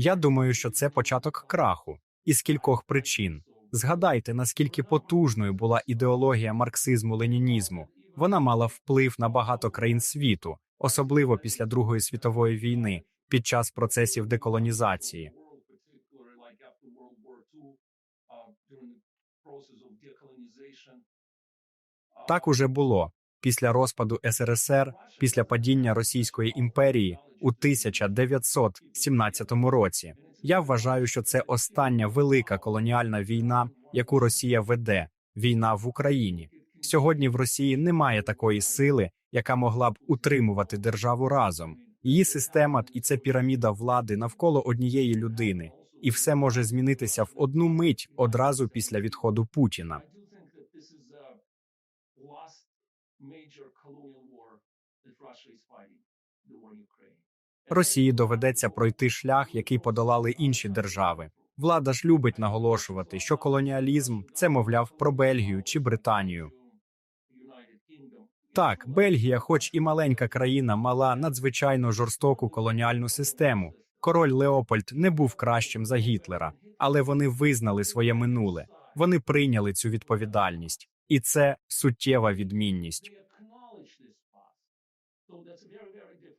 Я думаю, що це початок краху із кількох причин. Згадайте, наскільки потужною була ідеологія марксизму-ленінізму. Вона мала вплив на багато країн світу, особливо після Другої світової війни, під час процесів деколонізації. Так уже було після розпаду СРСР, після падіння Російської імперії у 1917 році. Я вважаю, що це остання велика колоніальна війна, яку Росія веде війна в Україні. Сьогодні в Росії немає такої сили, яка могла б утримувати державу разом. Її система і це піраміда влади навколо однієї людини, і все може змінитися в одну мить одразу після відходу Путіна. Росії доведеться пройти шлях, який подолали інші держави. Влада ж любить наголошувати, що колоніалізм це, мовляв, про Бельгію чи Британію. Так, Бельгія, хоч і маленька країна, мала надзвичайно жорстоку колоніальну систему. Король Леопольд не був кращим за Гітлера, але вони визнали своє минуле. Вони прийняли цю відповідальність, і це суттєва відмінність. So that's very, very different.